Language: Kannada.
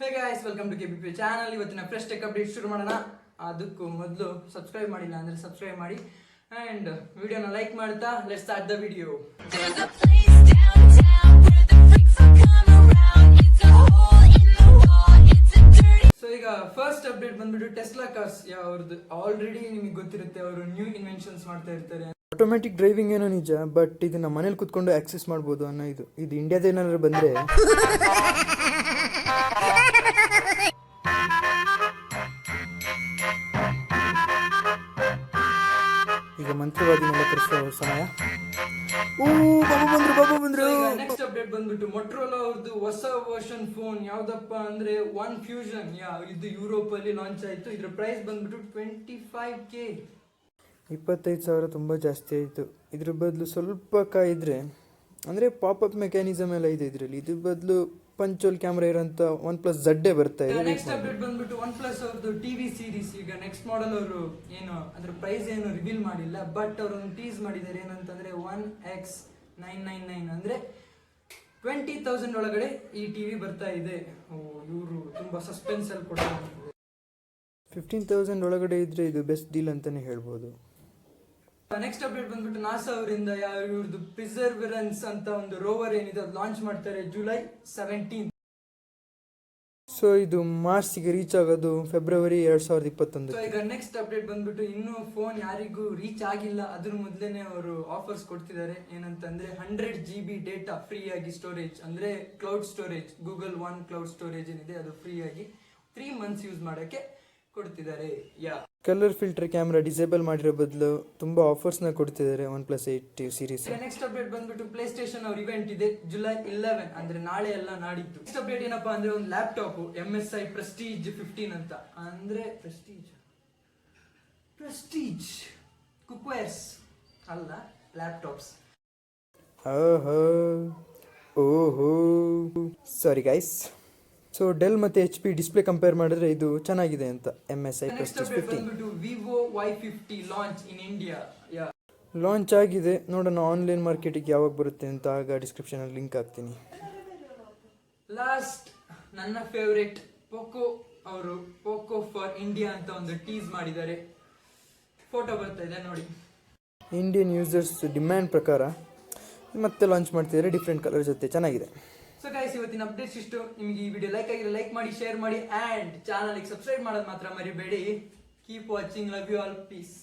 Hey guys welcome to K B P channel ಇವತ್ತಿನ ಫ್ರೆಶ್ ಟೆಕ್ ಅಪ್ಡೇಟ್ ಶುರು ಮಾಡೋಣ. ಅದಕ್ಕೂ ಮೊದಲು ಸಬ್ಸ್ಕ್ರೈಬ್ ಮಾಡಿಲ್ಲ ಅಂದರೆ ಸಬ್ಸ್ಕ್ರೈಬ್ ಮಾಡಿ. ಆ್ಯಂಡ್ ವಿಡಿಯೋನ ಲೈಕ್ ಮಾಡ್ತಾ let start the video. So ಈಗ ಫಸ್ಟ್ ಅಪ್ಡೇಟ್ ಬಂದ್ಬಿಟ್ಟು ಟೆಸ್ಲಾ ಕಾರ್ಸ್ ಅವ್ರದ್ದು ಆಲ್ರೆಡಿ ನಿಮಗೆ ಗೊತ್ತಿರುತ್ತೆ ಅವರು ನ್ಯೂ ಇನ್ವೆನ್ಷನ್ಸ್ ಮಾಡ್ತಾ ಇರ್ತಾರೆ. ಆಟೋಮ್ಯಾಟಿಕ್ ಡ್ರೈವಿಂಗ್ ಏನೋ ನಿಜ ಬಟ್ ಇದನ್ನ ಮನೇಲಿ ಕುತ್ಕೊಂಡು ಆಕ್ಸೆಸ್ ಮಾಡ್ಬೋದು ಅನ್ನೋ ಇದು. ಇದು ಇಂಡಿಯಾದ ಏನಾದ್ರು ಬಂದ್ರೆ. ಈಗ ಮಂತ್ರಿವಾದಿನೆಲ್ಲ ಕರೆಸೋ ಸಮಯ. ಊ ಬಾಬು ಬಂದ್ರು ಬಾಬು ಬಂದ್ರು. ನೆಕ್ಸ್ಟ್ ಅಪ್ಡೇಟ್ ಬಂದ್ಬಿಟ್ಟು ಮೊಟ್ರೋಲಾ ಅವ್ರದ್ದು ಹೊಸ ವರ್ಷನ್ ಫೋನ್ ಯಾವ್ದಪ್ಪ ಅಂದ್ರೆ ಒನ್ ಫ್ಯೂಷನ್ ಯಾ ಇದು ಯುರೋಪ್ ಅಲ್ಲಿ ಲಾಂಚ್ ಆಯ್ತು. ಇದ್ರ ಪ್ರೈಸ್ ಬಂದ್ಬಿಟ್ಟು ಟ್ವೆಂಟಿ ಫೈವ್ ಕೆ ಇಪ್ಪತ್ತೈದು ಸಾವಿರ ತುಂಬ ಜಾಸ್ತಿ ಆಯಿತು. ಇದ್ರ ಬದಲು ಸ್ವಲ್ಪ ಕಾಯಿದ್ರೆ ಅಂದರೆ ಅಪ್ ಮೆಕ್ಯಾನಿಸಮ್ ಎಲ್ಲ ಇದೆ ಇದರಲ್ಲಿ. ಇದ್ರ ಬದಲು ಪಂಚೋಲ್ ಕ್ಯಾಮ್ರಾ ಇರೋಂಥ ಒನ್ ಪ್ಲಸ್ ಝಡ್ಡೆ ಬರ್ತಾ ಇದೆ. ನೆಕ್ಸ್ಟ್ ಅಪ್ಡೇಟ್ ಬಂದ್ಬಿಟ್ಟು ಒನ್ ಪ್ಲಸ್ ಅವ್ರದ್ದು ಟಿವಿ ಸೀರೀಸ್ ಈಗ ನೆಕ್ಸ್ಟ್ ಮಾಡಲ್ ಅವರು ಏನು ಅದ್ರ ಪ್ರೈಸ್ ಏನು ರಿವೀಲ್ ಮಾಡಿಲ್ಲ ಬಟ್ ಅವರು ಒಂದು ಟೀಸ್ ಮಾಡಿದ್ದಾರೆ ಏನಂತಂದ್ರೆ one x nine nine nine ಅಂದ್ರೆ ಟ್ವೆಂಟಿ ತೌಸಂಡ್ ಒಳಗಡೆ ಈ ಟಿವಿ ಬರ್ತಾ ಇದೆ. ಇವರು ತುಂಬಾ ಸಸ್ಪೆನ್ಸ್ ಅಲ್ಲಿ ಕೂಡ ಫಿಫ್ಟೀನ್ ತೌಸಂಡ್ ಒಳಗಡೆ ಇದ್ರೆ ಇದು ಬೆಸ್ಟ್ ಡೀಲ್ ಅಂತಾನೆ ಹೇಳ್ಬೋದು. ನೆಕ್ಸ್ಟ್ ಅಪ್ಡೇಟ್ ಬಂದ್ಬಿಟ್ಟು ನಾಸಾ ಅವರಿಂದ ಇವ್ರದ್ದು ಪ್ರಿಸರ್ವರೆನ್ಸ್ ಅಂತ ಒಂದು ರೋವರ್ ಏನಿದೆ ಅದು ಲಾಂಚ್ ಮಾಡ್ತಾರೆ ಜುಲೈ ಸೆವೆಂಟೀನ್ ಸೊ ಇದು ಮಾರ್ಚ್ಗೆ ರೀಚ್ ಆಗೋದು ಫೆಬ್ರವರಿ ಎರಡು ಸಾವಿರದ ಸೊ ಇಪ್ಪತ್ತೊಂದು ಈಗ ನೆಕ್ಸ್ಟ್ ಅಪ್ಡೇಟ್ ಬಂದ್ಬಿಟ್ಟು ಇನ್ನೂ ಫೋನ್ ಯಾರಿಗೂ ರೀಚ್ ಆಗಿಲ್ಲ. ಅದ್ರ ಮೊದಲೇನೆ ಅವರು ಆಫರ್ಸ್ ಕೊಡ್ತಿದ್ದಾರೆ. ಏನಂತಂದ್ರೆ hundred G B data free ಆಗಿ ಸ್ಟೋರೇಜ್ ಅಂದ್ರೆ cloud storage Google One cloud storage ಏನಿದೆ ಅದು ಫ್ರೀ ಆಗಿ ತ್ರೀ ಮಂತ್ಸ್ ಯೂಸ್ ಮಾಡೋಕ್ಕೆ ಕೊಡ್ತಿದ್ದಾರೆ. ಯಾ ಕಲರ್ ಫಿಲ್ಟರ್ ಕ್ಯಾಮ್ರಾ ಡಿಸೇಬಲ್ ಮಾಡಿರೋ ಬದಲು ತುಂಬ ನ ಕೊಡ್ತಿದ್ದಾರೆ OnePlus eight series next update ಬಂದ್ಬಿಟ್ಟು ಪ್ಲೇ ಸ್ಟೇಷನ್ ಅವ್ರ ಇವೆಂಟ್ ಇದೆ ಜುಲೈ ಇಲೆವೆನ್ ಅಂದ್ರೆ ನಾಳೆ ಎಲ್ಲ ನಾಡಿದ್ದು. ನೆಕ್ಸ್ಟ್ ಅಪ್ಡೇಟ್ ಏನಪ್ಪಾ ಅಂದ್ರೆ ಒಂದು laptop M S I Prestige fifteen ಅಂತ. ಅಂದ್ರೆ ಪ್ರೆಸ್ಟೀಜ್ ಪ್ರೆಸ್ಟೀಜ್ ಕುಕ್ವೇರ್ಸ್ ಅಲ್ಲ ಲ್ಯಾಪ್ಟಾಪ್ಸ್ ಓಹೋ ಓಹೋ. ಸಾರಿ ಗೈಸ್ ಸೊ ಡೆಲ್ ಮತ್ತು ಎಚ್ ಪಿ ಡಿಸ್ಪ್ಲೇ ಕಂಪೇರ್ ಮಾಡಿದ್ರೆ ಇದು ಚೆನ್ನಾಗಿದೆ ಅಂತ M S I plus Prestige update Vivo Y fifty launch in India launch ಆಗಿದೆ. ನೋಡೋಣ ಆನ್ಲೈನ್ ಮಾರ್ಕೆಟಿಗೆ ಯಾವಾಗ ಬರುತ್ತೆ ಅಂತ ಆಗ ಡಿಸ್ಕ್ರಿಪ್ಷನಲ್ಲಿ ಲಿಂಕ್ ಹಾಕ್ತೀನಿ. ಲಾಸ್ಟ್ ನನ್ನ ಫೇವ್ರೆಟ್ ಪೋಕೋ ಅವರು ಪೋಕೋ ಫಾರ್ ಇಂಡಿಯಾ ಅಂತ ಒಂದು ಟೀಸ್ ಮಾಡಿದ್ದಾರೆ. ಫೋಟೋ ಬರ್ತಾ ಇದೆ ನೋಡಿ. ಇಂಡಿಯನ್ ಯೂಸರ್ಸ್ ಡಿಮ್ಯಾಂಡ್ ಪ್ರಕಾರ ಮತ್ತೆ ಲಾಂಚ್ ಮಾಡ್ತಿದ್ದಾರೆ. ಡಿಫ್ರೆಂಟ್ ಕಲರ್ ಜೊತೆ ಚೆನ್ನಾಗಿದೆ. ಸೊ ಗೈಸ್ ಇವತ್ತಿನ ಅಪ್ಡೇಟ್ಸ್ ಇಷ್ಟು. ನಿಮಗೆ ಈ ವಿಡಿಯೋ ಲೈಕ್ ಆಗಿದ್ರೆ ಲೈಕ್ ಮಾಡಿ ಶೇರ್ ಮಾಡಿ ಅಂಡ್ ಚಾನಲ್ಗೆ ಸಬ್ಸ್ಕ್ರೈಬ್ ಮಾಡೋದು ಮಾತ್ರ ಮರಿಬೇಡಿ. Keep watching love you all peace